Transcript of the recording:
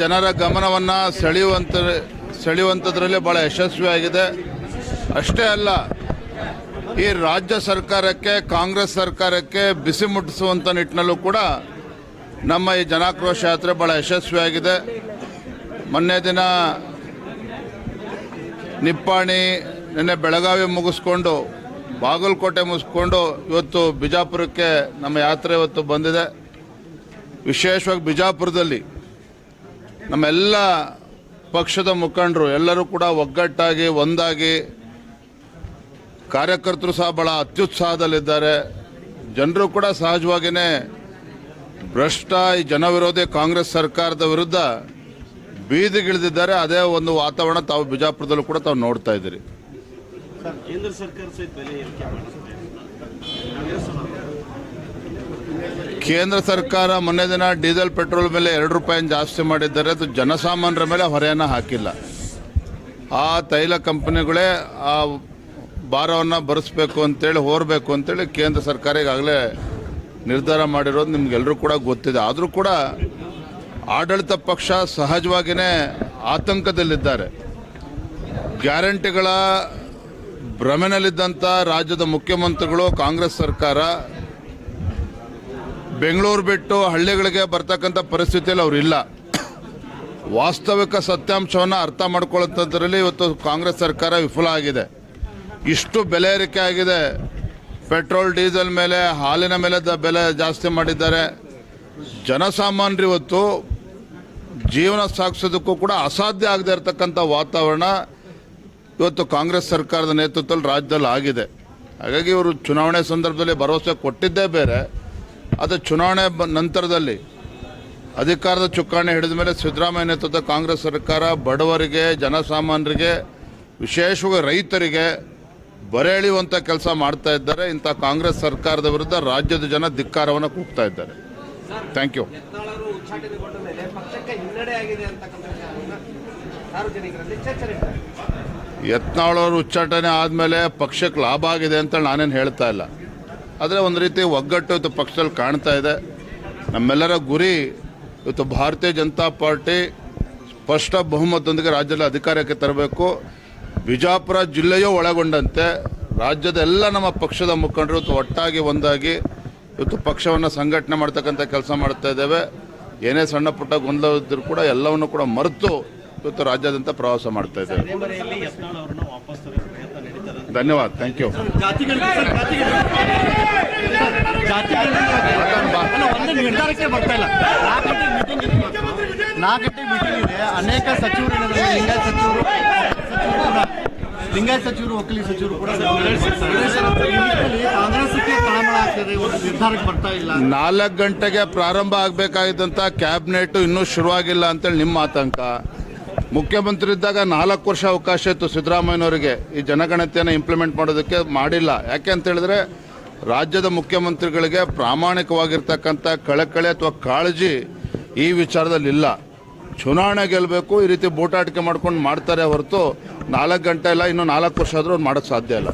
ಜನರ ಗಮನವನ್ನು ಸೆಳೆಯುವಂತ ಸೆಳೆಯುವಂಥದ್ರಲ್ಲಿ ಭಾಳ ಯಶಸ್ವಿಯಾಗಿದೆ. ಅಷ್ಟೇ ಅಲ್ಲ, ಈ ರಾಜ್ಯ ಸರ್ಕಾರಕ್ಕೆ, ಕಾಂಗ್ರೆಸ್ ಸರ್ಕಾರಕ್ಕೆ ಬಿಸಿ ಮುಟ್ಟಿಸುವಂಥ ನಿಟ್ಟಿನಲ್ಲೂ ಕೂಡ ನಮ್ಮ ಈ ಜನಾಕ್ರೋಶ ಯಾತ್ರೆ ಭಾಳ ಯಶಸ್ವಿಯಾಗಿದೆ. ಮೊನ್ನೆ ದಿನ ನಿಪ್ಪಾಣಿ ನಿನ್ನೆ ಬೆಳಗಾವಿ ಮುಗಿಸ್ಕೊಂಡು, ಬಾಗಲಕೋಟೆ ಮುಗಿಸ್ಕೊಂಡು ಇವತ್ತು ಬಿಜಾಪುರಕ್ಕೆ ನಮ್ಮ ಯಾತ್ರೆ ಇವತ್ತು ಬಂದಿದೆ. ವಿಶೇಷವಾಗಿ ಬಿಜಾಪುರದಲ್ಲಿ ನಮ್ಮೆಲ್ಲ ಪಕ್ಷದ ಮುಖಂಡರು ಎಲ್ಲರೂ ಕೂಡ ಒಗ್ಗಟ್ಟಾಗಿ, ಒಂದಾಗಿ ಕಾರ್ಯಕರ್ತರು ಸಹ ಬಹಳ ಅತ್ಯುತ್ಸಾಹದಲ್ಲಿದ್ದಾರೆ. ಜನರು ಕೂಡ ಸಹಜವಾಗಿಯೇ ಭ್ರಷ್ಟ ಈ ಜನವಿರೋಧಿ ಕಾಂಗ್ರೆಸ್ ಸರ್ಕಾರದ ವಿರುದ್ಧ ಬೀದಿಗಿಳಿದಿದ್ದಾರೆ ಅದೇ ಒಂದು ವಾತಾವರಣ ತಾವು ಬಿಜಾಪುರದಲ್ಲೂ ಕೂಡ ತಾವು ನೋಡ್ತಾ ಇದ್ದೀರಿ. ಕೇಂದ್ರ ಸರ್ಕಾರ ಮೊನ್ನೆ ದಿನ ಡೀಸೆಲ್ ಪೆಟ್ರೋಲ್ ಮೇಲೆ ಎರಡು ರೂಪಾಯಿನ ಜಾಸ್ತಿ ಮಾಡಿದ್ದಾರೆ. ಅದು ಜನಸಾಮಾನ್ಯರ ಮೇಲೆ ಹೊರೆಯನ್ನು ಹಾಕಿಲ್ಲ. ಆ ತೈಲ ಕಂಪನಿಗಳೇ ಆ ಭಾರವನ್ನು ಭರಿಸ್ಬೇಕು ಅಂತೇಳಿ, ಹೋರಬೇಕು ಅಂತೇಳಿ ಕೇಂದ್ರ ಸರ್ಕಾರ ಈಗಾಗಲೇ ನಿರ್ಧಾರ ಮಾಡಿರೋದು ನಿಮಗೆಲ್ಲರೂ ಕೂಡ ಗೊತ್ತಿದೆ. ಆದರೂ ಕೂಡ ಆಡಳಿತ ಪಕ್ಷ ಸಹಜವಾಗಿಯೇ ಆತಂಕದಲ್ಲಿದ್ದಾರೆ. ಗ್ಯಾರಂಟಿಗಳ ಭ್ರಮೆನಲ್ಲಿದ್ದಂಥ ರಾಜ್ಯದ ಮುಖ್ಯಮಂತ್ರಿಗಳು, ಕಾಂಗ್ರೆಸ್ ಸರ್ಕಾರ ಬೆಂಗಳೂರು ಬಿಟ್ಟು ಹಳ್ಳಿಗಳಿಗೆ ಬರ್ತಕ್ಕಂಥ ಪರಿಸ್ಥಿತಿಯಲ್ಲಿ ಅವರು ಇಲ್ಲ. ವಾಸ್ತವಿಕ ಸತ್ಯಾಂಶವನ್ನು ಅರ್ಥ ಮಾಡ್ಕೊಳ್ಳೋಂಥದ್ರಲ್ಲಿ ಇವತ್ತು ಕಾಂಗ್ರೆಸ್ ಸರ್ಕಾರ ವಿಫಲ ಆಗಿದೆ. ಇಷ್ಟು ಬೆಲೆ ಏರಿಕೆ ಆಗಿದೆ. ಪೆಟ್ರೋಲ್, ಡೀಸೆಲ್ ಮೇಲೆ, ಹಾಲಿನ ಮೇಲೆ ಬೆಲೆ ಜಾಸ್ತಿ ಮಾಡಿದ್ದಾರೆ. ಜನಸಾಮಾನ್ಯರು ಇವತ್ತು ಜೀವನ ಸಾಗಿಸೋದಕ್ಕೂ ಕೂಡ ಅಸಾಧ್ಯ ಆಗದೆ ಇರತಕ್ಕಂಥ ವಾತಾವರಣ ಇವತ್ತು ಕಾಂಗ್ರೆಸ್ ಸರ್ಕಾರದ ನೇತೃತ್ವದಲ್ಲಿ ರಾಜ್ಯದಲ್ಲಿ ಆಗಿದೆ. ಹಾಗಾಗಿ ಇವರು ಚುನಾವಣೆ ಸಂದರ್ಭದಲ್ಲಿ ಭರವಸೆ ಕೊಟ್ಟಿದ್ದೇ ಬೇರೆ. ಅದು ಚುನಾವಣೆ ಬ- ನಂತರದಲ್ಲಿ ಅಧಿಕಾರದ ಚುಕ್ಕಾಣಿ ಹಿಡಿದ ಮೇಲೆ ಸಿದ್ದರಾಮಯ್ಯ ನೇತೃತ್ವದ ಕಾಂಗ್ರೆಸ್ ಸರ್ಕಾರ ಬಡವರಿಗೆ ಜನಸಾಮಾನ್ಯರಿಗೆ ವಿಶೇಷವಾಗಿ ರೈತರಿಗೆ ಬರೆ ಎಳೆಯುವಂಥ ಕೆಲಸ ಮಾಡ್ತಾ ಇದ್ದಾರೆ. ಇಂಥ ಕಾಂಗ್ರೆಸ್ ಸರ್ಕಾರದ ವಿರುದ್ಧ ರಾಜ್ಯದ ಜನ ಧಿಕ್ಕಾರವನ್ನು ಕೂಗ್ತಾ ಇದ್ದಾರೆ. ಥ್ಯಾಂಕ್ ಯು ಯತ್ನಾಳವರು ಉಚ್ಚಾಟನೆ ಆದಮೇಲೆ ಪಕ್ಷಕ್ಕೆ ಲಾಭ ಆಗಿದೆ ಅಂತ ನಾನೇನು ಹೇಳ್ತಾ ಇಲ್ಲ. ಆದರೆ ಒಂದು ರೀತಿ ಒಗ್ಗಟ್ಟು ಇವತ್ತು ಪಕ್ಷದಲ್ಲಿ ಕಾಣ್ತಾ ಇದೆ. ನಮ್ಮೆಲ್ಲರ ಗುರಿ ಇವತ್ತು ಭಾರತೀಯ ಜನತಾ ಪಾರ್ಟಿ ಸ್ಪಷ್ಟ ಬಹುಮತದೊಂದಿಗೆ ರಾಜ್ಯದಲ್ಲಿ ಅಧಿಕಾರಕ್ಕೆ ತರಬೇಕು. ಬಿಜಾಪುರ ಜಿಲ್ಲೆಯೂ ಒಳಗೊಂಡಂತೆ ರಾಜ್ಯದ ಎಲ್ಲ ನಮ್ಮ ಪಕ್ಷದ ಮುಖಂಡರು ಇವತ್ತು ಒಟ್ಟಾಗಿ ಒಂದಾಗಿ ಇವತ್ತು ಪಕ್ಷವನ್ನು ಸಂಘಟನೆ ಮಾಡ್ತಕ್ಕಂಥ ಕೆಲಸ ಮಾಡ್ತಾ ಇದ್ದೇವೆ. ಏನೇ ಸಣ್ಣ ಪುಟ್ಟ ಗೊಂದಲ ಇದ್ದರೂ ಕೂಡ ಎಲ್ಲವನ್ನು ಕೂಡ ಮರೆತು ಇವತ್ತು ರಾಜ್ಯಾದ್ಯಂತ ಪ್ರವಾಸ ಮಾಡ್ತಾ ಇದ್ದೇವೆ. ಧನ್ಯವಾದ ಥ್ಯಾಂಕ್ ಯು ನಿರ್ಧಾರಕ್ಕೆ ಬರ್ತಾ ಇಲ್ಲ ನಾಲ್ಕು ಮೀಟಿಂಗ್ ಇದೆ ನಾಲ್ಕು ಗಂಟೆ ಮೀಟಿಂಗ್ ಇದೆ ಅನೇಕ ಸಚಿವರು ಲಿಂಗಾಯತ್ ಸಚಿವರು ಲಿಂಗಾಯತ್ ಸಚಿವರು ಒಕ್ಕಲಿ ಸಚಿವರು ಕೂಡ ಕಾಂಗ್ರೆಸ್ಗೆ ತಳಮಳ ಆಗ್ತದೆ ಒಂದು ನಿರ್ಧಾರಕ್ಕೆ ಬರ್ತಾ ಇಲ್ಲ. ನಾಲ್ಕು ಗಂಟೆಗೆ ಪ್ರಾರಂಭ ಆಗಬೇಕಾಗಿದ್ದಂಥ ಕ್ಯಾಬಿನೆಟ್ ಇನ್ನೂ ಶುರುವಾಗಿಲ್ಲ ಅಂತೇಳಿ ನಿಮ್ಮ ಆತಂಕ. ಮುಖ್ಯಮಂತ್ರಿ ಇದ್ದಾಗ ನಾಲ್ಕು ವರ್ಷ ಅವಕಾಶ ಇತ್ತು ಸಿದ್ದರಾಮಯ್ಯನವರಿಗೆ. ಈ ಜನಗಣತಿಯನ್ನು ಇಂಪ್ಲಿಮೆಂಟ್ ಮಾಡೋದಕ್ಕೆ ಮಾಡಿಲ್ಲ. ಯಾಕೆ ಅಂತ ಹೇಳಿದ್ರೆ, ರಾಜ್ಯದ ಮುಖ್ಯಮಂತ್ರಿಗಳಿಗೆ ಪ್ರಾಮಾಣಿಕವಾಗಿರ್ತಕ್ಕಂಥ ಕಳಕಳಿ ಅಥವಾ ಕಾಳಜಿ ಈ ವಿಚಾರದಲ್ಲಿ ಇಲ್ಲ. ಚುನಾವಣೆ ಗೆಲ್ಲಬೇಕು ಈ ರೀತಿ ಬೂಟಾಟಿಕೆ ಮಾಡ್ಕೊಂಡು ಮಾಡ್ತಾರೆ ಹೊರತು ನಾಲ್ಕು ಗಂಟೆ ಇಲ್ಲ, ಇನ್ನು ನಾಲ್ಕು ವರ್ಷ ಆದರೂ ಮಾಡೋಕ್ಕೆ ಸಾಧ್ಯ ಇಲ್ಲ.